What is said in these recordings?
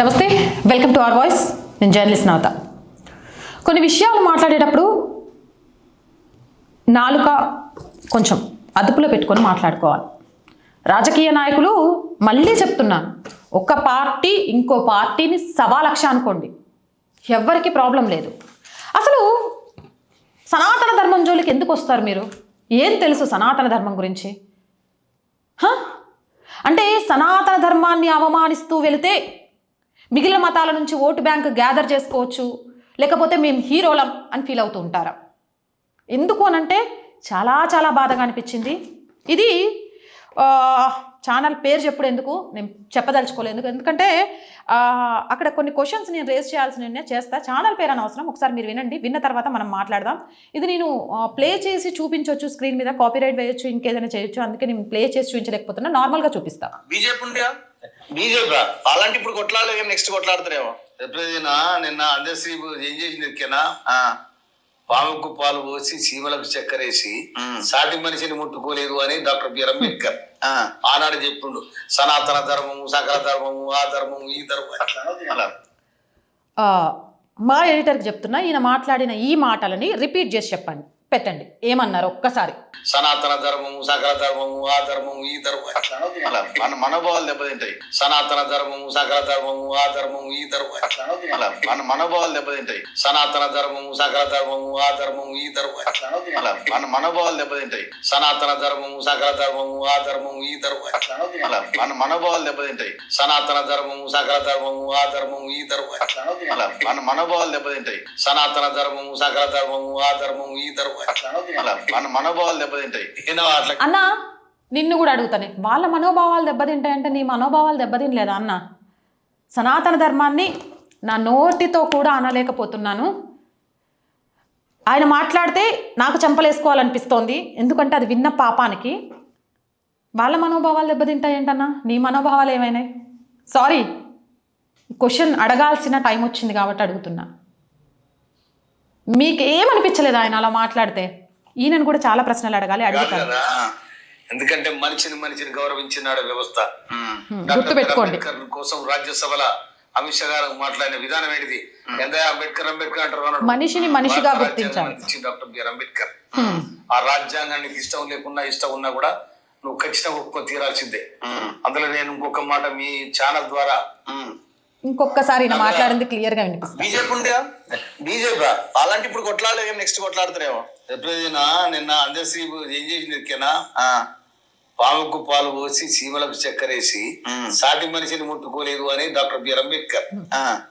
నమస్తే welcome to our voice. నేను journalist నవత. కొన్ని విషయాలు మాట్లాడేటప్పుడు నాలుక కొంచెం అదుపులో పెట్టుకొని మాట్లాడుకోవాలి. రాజకీయ నాయకులు మళ్ళీ చెప్తున్నాను ఒక పార్టీ ఇంకో పార్టీని సవాలక్ష అనుకోండి. ఎవ్వరికి ప్రాబ్లం లేదు. అసలు సనాతన ధర్మం జోలికి ఎందుకు వస్తారు మీరు? ఏం తెలుసు సనాతన ధర్మం గురించి? అంటే సనాతన ధర్మాన్ని అవమానిస్తూ వెళితే మిగిలిన మతాల నుంచి ఓటు బ్యాంక్ గ్యాదర్ చేసుకోవచ్చు లేకపోతే మేము హీరోలం అని ఫీల్ అవుతూ ఉంటారా. ఎందుకు అనంటే చాలా చాలా బాధగా అనిపించింది. ఇది ఛానల్ పేరు చెప్పుడు ఎందుకు నేను చెప్పదలుచుకోలేదు. ఎందుకు ఎందుకంటే అక్కడ కొన్ని క్వశ్చన్స్ నేను రేస్ చేయాల్సిన చేస్తా. ఛానల్ పేరు అనవసరం. ఒకసారి మీరు వినండి. విన్న తర్వాత మనం మాట్లాడదాం. ఇది నేను ప్లే చేసి చూపించవచ్చు స్క్రీన్ మీద కాపీరైట్ వేయొచ్చు ఇంకేదైనా చేయొచ్చు. అందుకే నేను ప్లే చేసి చూపించలేకపోతున్నా. నార్మల్గా చూపిస్తాను బీజేపీ బీజేపీ అలాంటి ఇప్పుడు కొట్లాడలేదు నెక్స్ట్ కొట్లాడతారేమో. ఎప్పుడైనా నిన్న అందశ్రీ ఏం చేసింది ఎక్కేనా? పాముకు పాలు పోసి చీమలకు చక్కెరేసి సాటి మనిషిని ముట్టుకోలేదు అని డాక్టర్ బిఆర్ అంబేద్కర్. ఆనాడు చెప్పిండు సనాతన ధర్మము సకల ధర్మము ఆ ధర్మము ఈ ధర్మం అట్లా మా ఎడిటర్కి చెప్తున్నా ఈయన మాట్లాడిన ఈ మాటలని రిపీట్ చేసి చెప్పండి. పెట్టండి. ఏమన్నారు? ఒక్కసారి. సనాతన ధర్మము సకల ధర్మము ఆ ధర్మము ఈ ధర్మం అట్లా అలా మన మనోభావాలు దెబ్బతింటాయి. సనాతన ధర్మము సకల ధర్మము ఆ ధర్మము ఈ ధర్మం అట్లా అలా మన మనోభావాలు దెబ్బతింటాయి. సనాతన ధర్మము సకల ధర్మము ఆ ధర్మము ఈ ధర్మం అట్లా అలా మన మనోభావాలు దెబ్బతింటాయి. సనాతన ధర్మము సకల ధర్మము ఆ ధర్మము ఈ ధర్మం అట్లా అలా మన మనోభావాలు దెబ్బతింటాయి. సనాతన ధర్మము సకల ధర్మము ఆ ధర్మము ఈ ధర్మం అట్లా అలా మన మనోభావాలు దెబ్బతింటాయి. సనాతన ధర్మము సకల ధర్మము ఆ ధర్మము ఈ ధర్మం మన మనోభావాలు దెబ్బతింటాయి. ఏనా అట్లా? అన్న నిన్ను కూడా అడుగుతానే. వాళ్ళ మనోభావాలు దెబ్బతింటాయంటే నీ మనోభావాలు దెబ్బతినలేదా అన్న? సనాతన ధర్మాన్ని నా నోటితో కూడా అనలేకపోతున్నాను. ఆయన మాట్లాడితే నాకు చంపలేసుకోవాలనిపిస్తోంది. ఎందుకంటే అది విన్న పాపానికి. వాళ్ళ మనోభావాలు దెబ్బతింటాయేంటన్నా? నీ మనోభావాలు ఏమైనాయి? సారీ క్వశ్చన్ అడగాల్సిన టైం వచ్చింది కాబట్టి అడుగుతున్నా. మీకు ఏమనిపించలేదు ఆయన అలా మాట్లాడితే? ఈయనను కూడా చాలా ప్రశ్నలు అడగాలి కదా ఎందుకంటే మనిషిని మనిషిని గౌరవించినాడు వ్యవస్థ. గుర్తుపెట్టుకోండి. అంబేద్కర్ కోసం రాజ్యసభల అమిత్ షా గారు మాట్లాడిన విధానం ఏంటిది ఎంత అంబేద్కర్ అంబేద్కర్ అంటారు అన్నాడు. మనిషిని మనిషిగా గుర్తించాలి. Doctor BR Ambedkar. ఆ రాజ్యాంగానికి ఇష్టం లేకున్నా ఇష్టం ఉన్నా కూడా నువ్వు ఖచ్చితంగా ఒప్పుకొని తీరాల్సిందే. అందులో నేను ఇంకొక మాట మీ ఛానల్ ద్వారా ఇంకొకసారి ఈయన మాట్లాడింది క్లియర్గా వినిపిస్తుంది. బీజేపీ ఉండే బీజేపీ. అలాంటి ఇప్పుడు కొట్లాడలేదు నెక్స్ట్ కొట్లాడతారేమో ఎప్పుడైనా నిన్న అందశ్రీ ఏం చేసింది ఎక్కేనా పాముకు పాలు పోసి చీమలకు చక్కెరేసి సాటి మనిషిని ముట్టుకోలేదు అని డాక్టర్ బిఆర్ అంబేద్కర్.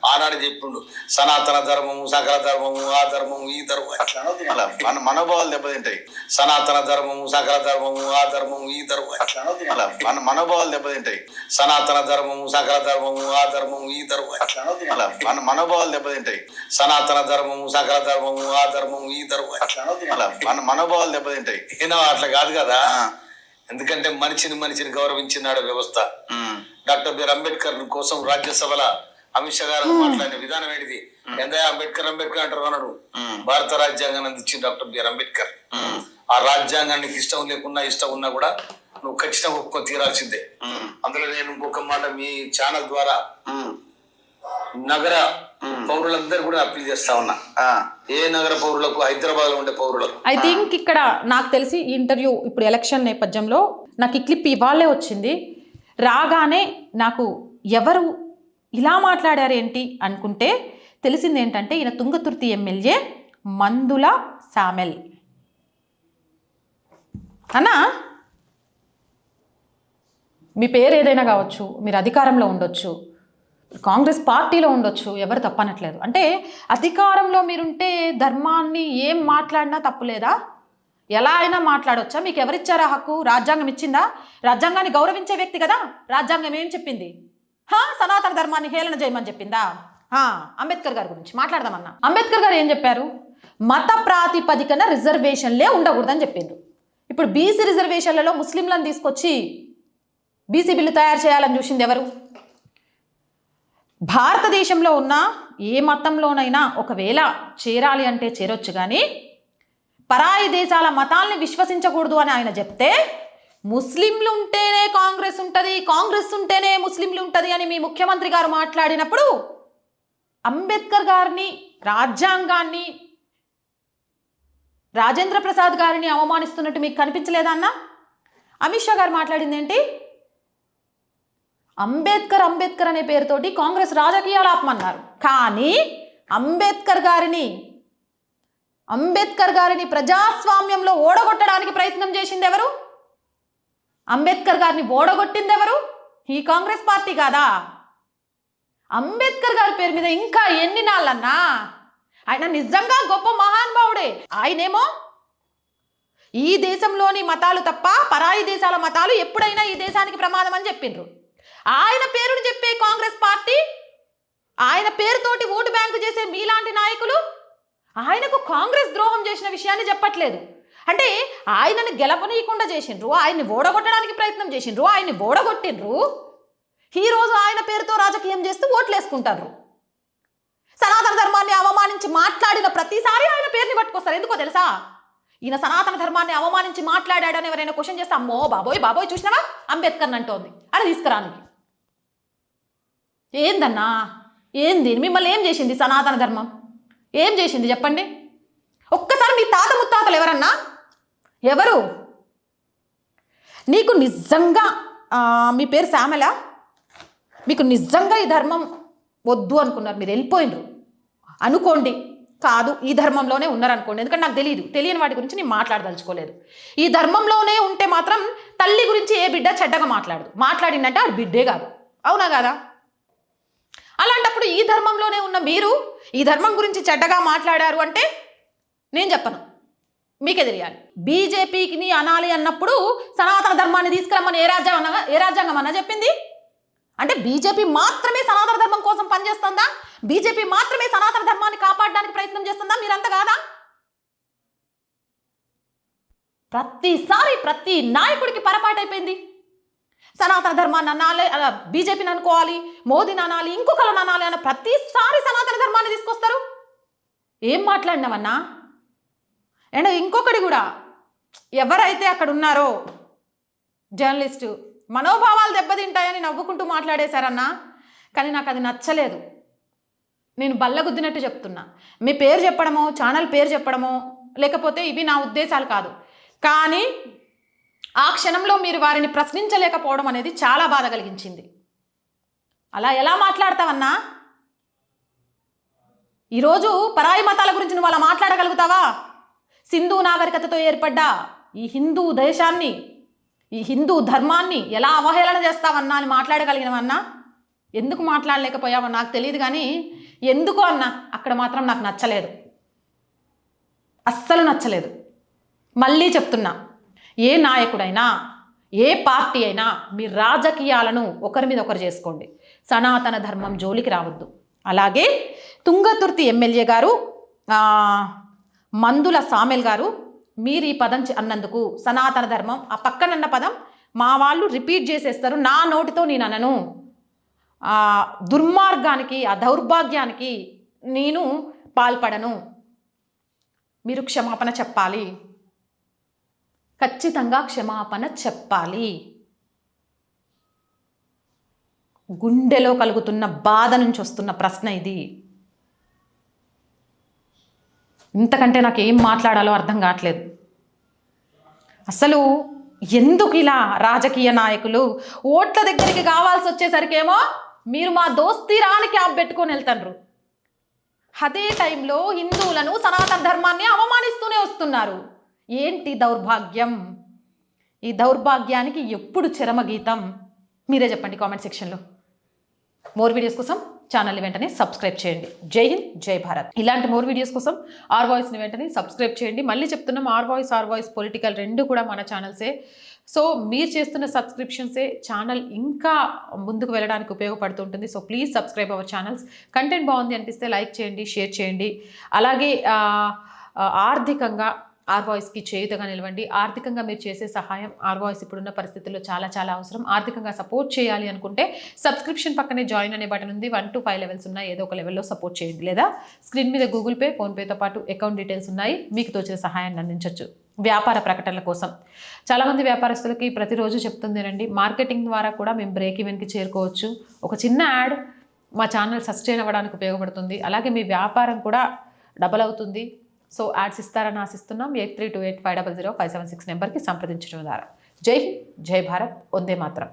ఆనాడు చెప్పిండు సనాతన ధర్మము సకల ధర్మము ఆ ధర్మము ఈ ధర్మం అట్లా అలా మన మనోభావాలు దెబ్బతింటాయి. సనాతన ధర్మము సకల ధర్మము ఆ ధర్మము ఈ ధర్మం అట్లా అలా మన మనోభావాలు దెబ్బతింటాయి. సనాతన ధర్మము సకల ధర్మము ఆ ధర్మము ఈ ధర్మం అట్లా అలా మన మనోభావాలు దెబ్బతింటాయి. సనాతన ధర్మము సకల ధర్మము ఆ ధర్మము ఈ ధర్మం అట్లా అలా మన మనోభావాలు దెబ్బతింటాయి. ఏనా అట్లా కాదు కదా? ఎందుకంటే మనిషిని మనిషిని గౌరవించినాడు వ్యవస్థ. డాక్టర్ బిఆర్ అంబేద్కర్ కోసం రాజ్యసభల అమిత్ షా గారు మాట్లాడిన విధానం ఏంటిది? ఎంత అంబేద్కర్ అంబేద్కర్ అంటారు అన్నాడు. భారత రాజ్యాంగాన్ని అందించింది డాక్టర్ బిఆర్ అంబేద్కర్. ఆ రాజ్యాంగానికి ఇష్టం లేకున్నా ఇష్టం ఉన్నా కూడా నువ్వు ఖచ్చితంగా ఒప్పుకొని తీరాల్సిందే. అందులో నేను ఇంకొక మాట మీ ఛానల్ ద్వారా నగర పౌరులందరూ కూడా అప్పీల్ చేస్తా ఉన్నా. ఏ నగర పౌరులకు హైదరాబాద్లో ఉండే పౌరులకు. ఐ థింక్ ఇక్కడ నాకు తెలిసి ఈ ఇంటర్వ్యూ ఇప్పుడు ఎలక్షన్ నేపథ్యంలో నాకు ఈ క్లిప్ ఇవాళే వచ్చింది. రాగానే నాకు ఎవరు ఇలా మాట్లాడారేంటి అనుకుంటే తెలిసింది ఏంటంటే ఈయన తుంగతుర్తి ఎమ్మెల్యే మందుల సామెల్. అన్నా? మీ పేరు ఏదైనా కావచ్చు మీరు అధికారంలో ఉండొచ్చు. కాంగ్రెస్ పార్టీలో ఉండొచ్చు ఎవరు తప్పనట్లేదు. అంటే అధికారంలో మీరుంటే ధర్మాన్ని ఏం మాట్లాడినా తప్పులేదా ఎలా అయినా మాట్లాడొచ్చా? మీకు ఎవరిచ్చారా హక్కు? రాజ్యాంగం ఇచ్చిందా? రాజ్యాంగాన్ని గౌరవించే వ్యక్తి కదా? రాజ్యాంగం ఏం చెప్పింది? హా సనాతన ధర్మాన్ని హేళన చేయమని చెప్పిందా? హా, అంబేద్కర్ గారి గురించి మాట్లాడదామన్నా. అంబేద్కర్ గారు ఏం చెప్పారు? మత ప్రాతిపదికన రిజర్వేషన్లే ఉండకూడదని చెప్పిండ్రు. ఇప్పుడు బీసీ రిజర్వేషన్లలో ముస్లింలను తీసుకొచ్చి బీసీ బిల్లు తయారు చేయాలని చూసింది ఎవరు? భారతదేశంలో ఉన్న ఏ మతంలోనైనా ఒకవేళ చేరాలి అంటే చేరొచ్చు కానీ పరాయి దేశాల మతాల్ని విశ్వసించకూడదు అని ఆయన చెప్తే ముస్లింలు ఉంటేనే కాంగ్రెస్ ఉంటుంది కాంగ్రెస్ ఉంటేనే ముస్లింలు ఉంటుంది అని మీ ముఖ్యమంత్రి గారు మాట్లాడినప్పుడు అంబేద్కర్ గారిని రాజ్యాంగాన్ని రాజేంద్ర ప్రసాద్ గారిని అవమానిస్తున్నట్టు మీకు కనిపించలేదా అన్న? అమిత్ షా గారు మాట్లాడింది ఏంటి అంబేద్కర్ అంబేద్కర్ అనే పేరుతోటి కాంగ్రెస్ రాజకీయాలు ఆపమన్నారు. కానీ అంబేద్కర్ గారిని అంబేద్కర్ గారిని ప్రజాస్వామ్యంలో ఓడగొట్టడానికి ప్రయత్నం చేసింది ఎవరు? అంబేద్కర్ గారిని ఓడగొట్టింది ఎవరు ఈ కాంగ్రెస్ పార్టీ కాదా? అంబేద్కర్ గారి పేరు మీద ఇంకా ఎన్ని నాళ్ళన్నా ఆయన నిజంగా గొప్ప మహానుభావుడే. ఆయనేమో ఈ దేశంలోని మతాలు తప్ప పరాయి దేశాల మతాలు ఎప్పుడైనా ఈ దేశానికి ప్రమాదం అని చెప్పిండ్రు. ఆయన పేరుని చెప్పే కాంగ్రెస్ పార్టీ ఆయన పేరుతోటి ఓటు బ్యాంకు చేసే మీలాంటి నాయకులు ఆయనకు కాంగ్రెస్ ద్రోహం చేసిన విషయాన్ని చెప్పట్లేదు. అంటే ఆయనను గెలపనీయకుండా చేసిండ్రు ఆయన్ని ఓడగొట్టడానికి ప్రయత్నం చేసిండ్రు ఆయన్ని ఓడగొట్టిండ్రు. ఈరోజు ఆయన పేరుతో రాజకీయం చేస్తూ ఓట్లు వేసుకుంటారు సనాతన ధర్మాన్ని అవమానించి మాట్లాడిన ప్రతిసారి ఆయన పేరుని పట్టుకొస్తారు. ఎందుకో తెలుసా? ఈయన సనాతన ధర్మాన్ని అవమానించి మాట్లాడాడని ఎవరైనా క్వశ్చన్ చేస్తే అమ్మో బాబోయ్ బాబోయ్ చూసినావా? అంబేద్కర్ అంటోంది. అని తీసుకురానికి ఏందన్నా? ఏంది మిమ్మల్ని ఏం చేసింది సనాతన ధర్మం? ఏం చేసింది చెప్పండి. ఒక్కసారి మీ తాత ముత్తాతలు ఎవరన్నా? ఎవరు? నీకు నిజంగా మీ పేరు శ్యామల? మీకు నిజంగా ఈ ధర్మం వద్దు అనుకున్నారు. మీరు వెళ్ళిపోయినరు. అనుకోండి. కాదు ఈ ధర్మంలోనే ఉన్నారనుకోండి. ఎందుకంటే నాకు తెలియదు తెలియని వాటి గురించి నేను మాట్లాడదలుచుకోలేదు. ఈ ధర్మంలోనే ఉంటే మాత్రం తల్లి గురించి ఏ బిడ్డ చెడ్డగా మాట్లాడదు. మాట్లాడిందంటే ఆడు బిడ్డే కాదు. అవునా కాదా? అలాంటప్పుడు ఈ ధర్మంలోనే ఉన్న మీరు ఈ ధర్మం గురించి చెడ్డగా మాట్లాడారు అంటే నేను చెప్పను. మీకే తెలియాలి. బీజేపీకి అనాలి అన్నప్పుడు సనాతన ధర్మాన్ని తీసుకురమ్మని ఏ రాజ్యాంగం ఏ రాజ్యాంగం అన్న చెప్పింది? అంటే బీజేపీ మాత్రమే సనాతన ధర్మం కోసం పనిచేస్తుందా? బీజేపీ మాత్రమే సనాతన ధర్మాన్ని కాపాడడానికి ప్రయత్నం చేస్తుందా? మీరంతా కాదా? ప్రతిసారి ప్రతి నాయకుడికి పొరపాటైపోయింది. సనాతన ధర్మాన్ని అనాలి అలా బీజేపీని అనుకోవాలి మోదీని అనాలి ఇంకొకరిని అనాలి అన్న ప్రతిసారి సనాతన ధర్మాన్ని తీసుకొస్తారు. ఏం మాట్లాడినామన్నా అండ్ ఇంకొకటి కూడా ఎవరైతే అక్కడ ఉన్నారో జర్నలిస్టు మనోభావాలు దెబ్బతింటాయని నవ్వుకుంటూ మాట్లాడేశారన్నా కానీ నాకు అది నచ్చలేదు. నేను బల్లగుద్దినట్టు చెప్తున్నా. మీ పేరు చెప్పడమో ఛానల్ పేరు చెప్పడమో లేకపోతే ఇవి నా ఉద్దేశాలు కాదు. కానీ ఆ క్షణంలో మీరు వారిని ప్రశ్నించలేకపోవడం అనేది చాలా బాధ కలిగించింది. అలా ఎలా మాట్లాడతావన్నా? ఈరోజు పరాయి మతాల గురించి నువ్వు అలా మాట్లాడగలుగుతావా? సింధు నాగరికతతో ఏర్పడ్డ ఈ హిందూ దేశాన్ని ఈ హిందూ ధర్మాన్ని ఎలా అవహేళన చేస్తావన్నా అని మాట్లాడగలిగినవన్నా? ఎందుకు మాట్లాడలేకపోయావో నాకు తెలియదు కానీ ఎందుకు అన్నా? అక్కడ మాత్రం నాకు నచ్చలేదు. అస్సలు నచ్చలేదు. మళ్ళీ చెప్తున్నా. ఏ నాయకుడైనా ఏ పార్టీ అయినా మీ రాజకీయాలను ఒకరి మీద ఒకరు చేసుకోండి. సనాతన ధర్మం జోలికి రావద్దు. అలాగే తుంగతుర్తి ఎమ్మెల్యే గారు మందుల సామెల్ గారు మీరు ఈ పదం అన్నందుకు సనాతన ధర్మం ఆ పక్కనన్న పదం మా వాళ్ళు రిపీట్ చేసేస్తారు. నా నోటితో నేను అనను. ఆ దుర్మార్గానికి ఆ దౌర్భాగ్యానికి నేను పాల్పడను. మీరు క్షమాపణ చెప్పాలి. ఖచ్చితంగా క్షమాపణ చెప్పాలి. గుండెలో కలుగుతున్న బాధ నుంచి వస్తున్న ప్రశ్న ఇది. ఇంతకంటే నాకు ఏం మాట్లాడాలో అర్థం కావట్లేదు. అసలు ఎందుకు ఇలా రాజకీయ నాయకులు ఓట్ల దగ్గరికి కావాల్సి వచ్చేసరికేమో మీరు మా దోస్తీరాని క్యాబ్ పెట్టుకొని వెళ్తారు అదే టైంలో హిందువులను సనాతన ధర్మాన్ని అవమానిస్తూనే వస్తున్నారు. ఏంటి దౌర్భాగ్యం? ఈ దౌర్భాగ్యానికి ఎప్పుడు చరమగీతం మీరే చెప్పండి కామెంట్ సెక్షన్లో. మోర్ వీడియోస్ కోసం ఛానల్ని వెంటనే సబ్స్క్రైబ్ చేయండి. జై హింద్ జై భారత్. ఇలాంటి మోర్ వీడియోస్ కోసం ఆర్ వాయిస్ని వెంటనే సబ్స్క్రైబ్ చేయండి. మళ్ళీ చెప్తున్నాం R voice R voice political రెండు కూడా మన ఛానల్సే. సో మీరు చేస్తున్న సబ్స్క్రిప్షన్సే ఛానల్ ఇంకా ముందుకు వెళ్ళడానికి ఉపయోగపడుతుంటుంది. So please subscribe our channels. Content బాగుంది అనిపిస్తే లైక్ చేయండి షేర్ చేయండి. అలాగే ఆర్థికంగా ఆర్వాయిస్కి చేయుతగా నిలవండి. ఆర్థికంగా మీరు చేసే సహాయం ఆర్వాయిస్ ఇప్పుడున్న పరిస్థితుల్లో చాలా చాలా అవసరం. ఆర్థికంగా సపోర్ట్ చేయాలి అనుకుంటే సబ్స్క్రిప్షన్ పక్కనే జాయిన్ అనే బటన్ ఉంది. వన్ టు ఫైవ్ లెవెల్స్ ఉన్నాయి. ఏదో ఒక లెవెల్లో సపోర్ట్ చేయండి. లేదా స్క్రీన్ మీద గూగుల్ పే ఫోన్పేతో పాటు అకౌంట్ డీటెయిల్స్ ఉన్నాయి. మీకు తోచిన సహాయాన్ని అందించవచ్చు వ్యాపార ప్రకటనల కోసం. చాలామంది వ్యాపారస్తులకి ప్రతిరోజు చెప్తుందేనండి మార్కెటింగ్ ద్వారా కూడా మేము బ్రేక్ ఈవెన్కి చేరుకోవచ్చు. ఒక చిన్న యాడ్ మా ఛానల్ సస్టైన్ అవ్వడానికి ఉపయోగపడుతుంది. అలాగే మీ వ్యాపారం కూడా డబల్ అవుతుంది. సో యాడ్స్ ఇస్తారని ఆశిస్తున్నాం. Eight three two eight five double zero five seven six నెంబర్కి సంప్రదించడం ద్వారా. జై హింద్ జై భారత్ వందే మాత్రం.